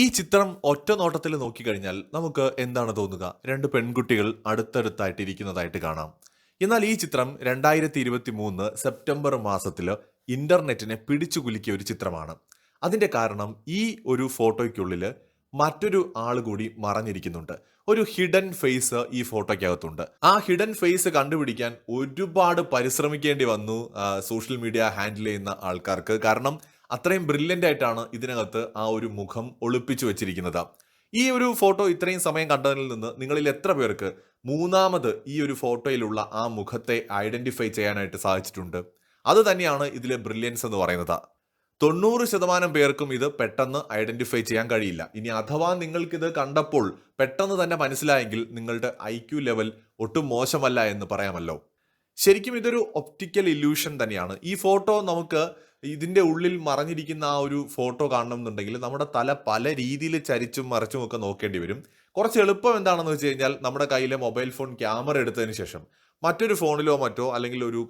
ഈ ചിത്രം ഒറ്റ നോട്ടത്തിൽ നോക്കിക്കഴിഞ്ഞാൽ നമുക്ക് എന്താണ് തോന്നുക? രണ്ട് പെൺകുട്ടികൾ അടുത്തടുത്തായിട്ട് ഇരിക്കുന്നതായിട്ട് കാണാം. എന്നാൽ ഈ ചിത്രം രണ്ടായിരത്തി ഇരുപത്തി മൂന്ന് സെപ്റ്റംബർ മാസത്തിൽ ഇന്റർനെറ്റിനെ പിടിച്ചു കുലുക്കിയ ഒരു ചിത്രമാണ്. അതിന്റെ കാരണം ഈ ഒരു ഫോട്ടോയ്ക്കുള്ളിൽ മറ്റൊരു ആൾ കൂടി മറഞ്ഞിരിക്കുന്നുണ്ട്. ഒരു ഹിഡൻ ഫേസ് ഈ ഫോട്ടോയ്ക്കകത്തുണ്ട്. ആ ഹിഡൻ ഫേസ് കണ്ടുപിടിക്കാൻ ഒരുപാട് പരിശ്രമിക്കേണ്ടി വന്നു സോഷ്യൽ മീഡിയ ഹാൻഡിൽ ചെയ്യുന്ന ആൾക്കാർക്ക്. കാരണം അത്രയും ബ്രില്യന്റ് ആയിട്ടാണ് ഇതിനകത്ത് ആ ഒരു മുഖം ഒളിപ്പിച്ചു വെച്ചിരിക്കുന്നത്. ഈ ഒരു ഫോട്ടോ ഇത്രയും സമയം കണ്ടതിൽ നിന്ന് നിങ്ങളിൽ എത്ര പേർക്ക് മൂന്നാമത് ഈ ഒരു ഫോട്ടോയിലുള്ള ആ മുഖത്തെ ഐഡന്റിഫൈ ചെയ്യാനായിട്ട് സാധിച്ചിട്ടുണ്ട്? അത് തന്നെയാണ് ഇതിലെ ബ്രില്യൻസ് എന്ന് പറയുന്നത്. തൊണ്ണൂറ് ശതമാനം പേർക്കും ഇത് പെട്ടെന്ന് ഐഡന്റിഫൈ ചെയ്യാൻ കഴിയില്ല. ഇനി അഥവാ നിങ്ങൾക്കിത് കണ്ടപ്പോൾ പെട്ടെന്ന് തന്നെ മനസ്സിലായെങ്കിൽ നിങ്ങളുടെ ഐ ക്യു ലെവൽ ഒട്ടും മോശമല്ല എന്ന് പറയാമല്ലോ. ശരിക്കും ഇതൊരു ഒപ്റ്റിക്കൽ ഇല്യൂഷൻ തന്നെയാണ്. ഈ ഫോട്ടോ നമുക്ക് ഇതിന്റെ ഉള്ളിൽ മറഞ്ഞിരിക്കുന്ന ആ ഒരു ഫോട്ടോ കാണണമെന്നുണ്ടെങ്കിൽ നമ്മുടെ തല പല രീതിയിൽ ചരിച്ചും മറിച്ചും ഒക്കെ നോക്കേണ്ടി വരും. കുറച്ച് എളുപ്പം എന്താണെന്ന് വെച്ച് കഴിഞ്ഞാൽ നമ്മുടെ കയ്യിലെ മൊബൈൽ ഫോൺ ക്യാമറ എടുത്തതിന് ശേഷം മറ്റൊരു ഫോണിലോ മറ്റോ അല്ലെങ്കിൽ ഒരു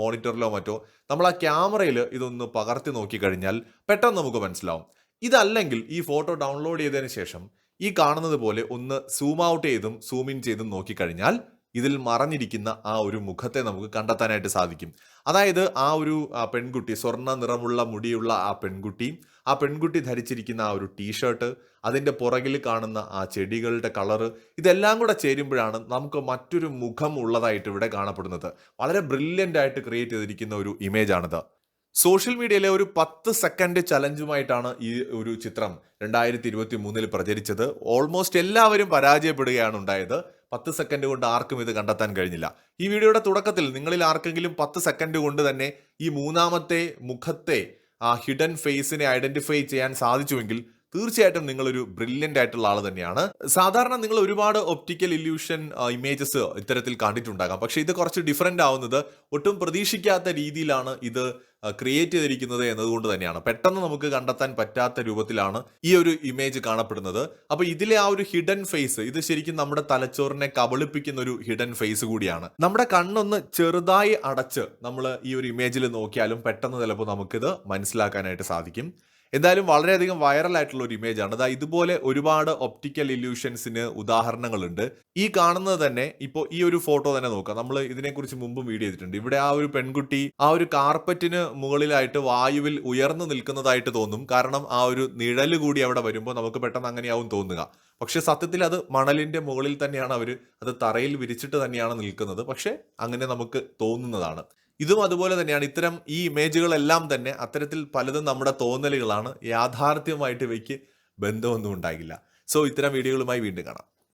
മോണിറ്ററിലോ മറ്റോ നമ്മൾ ആ ക്യാമറയിൽ ഇതൊന്ന് പകർത്തി നോക്കിക്കഴിഞ്ഞാൽ പെട്ടെന്ന് നമുക്ക് മനസ്സിലാവും. ഇതല്ലെങ്കിൽ ഈ ഫോട്ടോ ഡൗൺലോഡ് ചെയ്തതിന് ശേഷം ഈ കാണുന്നത് പോലെ ഒന്ന് സൂം ഔട്ട് ചെയ്തും സൂം ഇൻ ചെയ്തും നോക്കിക്കഴിഞ്ഞാൽ ഇതിൽ മറഞ്ഞിരിക്കുന്ന ആ ഒരു മുഖത്തെ നമുക്ക് കണ്ടെത്താനായിട്ട് സാധിക്കും. അതായത് ആ ഒരു പെൺകുട്ടി സ്വർണ നിറമുള്ള മുടിയുള്ള ആ പെൺകുട്ടി ആ പെൺകുട്ടി ധരിച്ചിരിക്കുന്ന ആ ഒരു ടീഷർട്ട് അതിന്റെ പുറകിൽ കാണുന്ന ആ ചെടികളുടെ കളറ് ഇതെല്ലാം കൂടെ ചേരുമ്പോഴാണ് നമുക്ക് മറ്റൊരു മുഖം ഉള്ളതായിട്ട് ഇവിടെ കാണപ്പെടുന്നത്. വളരെ ബ്രില്യന്റ് ആയിട്ട് ക്രിയേറ്റ് ചെയ്തിരിക്കുന്ന ഒരു ഇമേജ് ആണിത്. സോഷ്യൽ മീഡിയയിലെ ഒരു പത്ത് സെക്കൻഡ് ചലഞ്ചുമായിട്ടാണ് ഈ ഒരു ചിത്രം രണ്ടായിരത്തി ഇരുപത്തി മൂന്നിൽ പ്രചരിച്ചത്. ഓൾമോസ്റ്റ് എല്ലാവരും പരാജയപ്പെടുകയാണ് ഉണ്ടായത്. പത്ത് സെക്കൻഡ് കൊണ്ട് ആർക്കും ഇത് കണ്ടെത്താൻ കഴിഞ്ഞില്ല. ഈ വീഡിയോയുടെ തുടക്കത്തിൽ നിങ്ങളിൽ ആർക്കെങ്കിലും പത്ത് സെക്കൻഡ് കൊണ്ട് തന്നെ ഈ മൂന്നാമത്തെ മുഖത്തെ ആ ഹിഡൻ ഫേസിനെ ഐഡന്റിഫൈ ചെയ്യാൻ സാധിച്ചുവെങ്കിൽ തീർച്ചയായിട്ടും നിങ്ങളൊരു ബ്രില്യന്റ് ആയിട്ടുള്ള ആൾ തന്നെയാണ്. സാധാരണ നിങ്ങൾ ഒരുപാട് ഒപ്റ്റിക്കൽ ഇല്യൂഷൻ ഇമേജസ് ഇത്തരത്തിൽ കണ്ടിട്ടുണ്ടാകാം. പക്ഷേ ഇത് കുറച്ച് ഡിഫറെന്റ് ആവുന്നത് ഒട്ടും പ്രതീക്ഷിക്കാത്ത രീതിയിലാണ് ഇത് ക്രിയേറ്റ് ചെയ്തിരിക്കുന്നത് എന്നതുകൊണ്ട് തന്നെയാണ്. പെട്ടെന്ന് നമുക്ക് കണ്ടെത്താൻ പറ്റാത്ത രൂപത്തിലാണ് ഈ ഒരു ഇമേജ് കാണപ്പെടുന്നത്. അപ്പോൾ ഇതിലെ ആ ഒരു ഹിഡൻ ഫേസ് ഇത് ശരിക്കും നമ്മുടെ തലച്ചോറിനെ കബളിപ്പിക്കുന്ന ഒരു ഹിഡൻ ഫേസ് കൂടിയാണ്. നമ്മുടെ കണ്ണൊന്ന് ചെറുതായി അടച്ച് നമ്മൾ ഈ ഒരു ഇമേജിൽ നോക്കിയാലും പെട്ടെന്ന് ചിലപ്പോൾ നമുക്കിത് മനസ്സിലാക്കാനായിട്ട് സാധിക്കും. എന്തായാലും വളരെയധികം വൈറൽ ആയിട്ടുള്ള ഒരു ഇമേജ് ആണ്. അതായത് ഇതുപോലെ ഒരുപാട് ഒപ്റ്റിക്കൽ ഇല്യൂഷൻസിന് ഉദാഹരണങ്ങളുണ്ട്. ഈ കാണുന്നത് തന്നെ ഇപ്പോൾ ഈ ഒരു ഫോട്ടോ തന്നെ നോക്കാം. നമ്മൾ ഇതിനെക്കുറിച്ച് മുമ്പും വീഡിയോ ചെയ്തിട്ടുണ്ട്. ഇവിടെ ആ ഒരു പെൺകുട്ടി ആ ഒരു കാർപ്പറ്റിന് മുകളിലായിട്ട് വായുവിൽ ഉയർന്നു നിൽക്കുന്നതായിട്ട് തോന്നും. കാരണം ആ ഒരു നിഴൽ കൂടി അവിടെ വരുമ്പോൾ നമുക്ക് പെട്ടെന്ന് അങ്ങനെയാവും തോന്നുക. പക്ഷെ സത്യത്തിൽ അത് മണലിന്റെ മുകളിൽ തന്നെയാണ് അവർ അത് തറയിൽ വിരിച്ചിട്ട് തന്നെയാണ് നിൽക്കുന്നത്. പക്ഷെ അങ്ങനെ നമുക്ക് തോന്നുന്നതാണ്. ഇതും അതുപോലെ തന്നെയാണ്. ഇത്തരം ഈ ഇമേജുകളെല്ലാം തന്നെ അത്തരത്തിൽ പലതും നമ്മുടെ തോന്നലുകളാണ്. യാഥാർത്ഥ്യമായിട്ട് ഇവയ്ക്ക് ബന്ധമൊന്നും ഉണ്ടാകില്ല. സോ ഇത്തരം വീഡിയോകളുമായി വീണ്ടും കാണാം.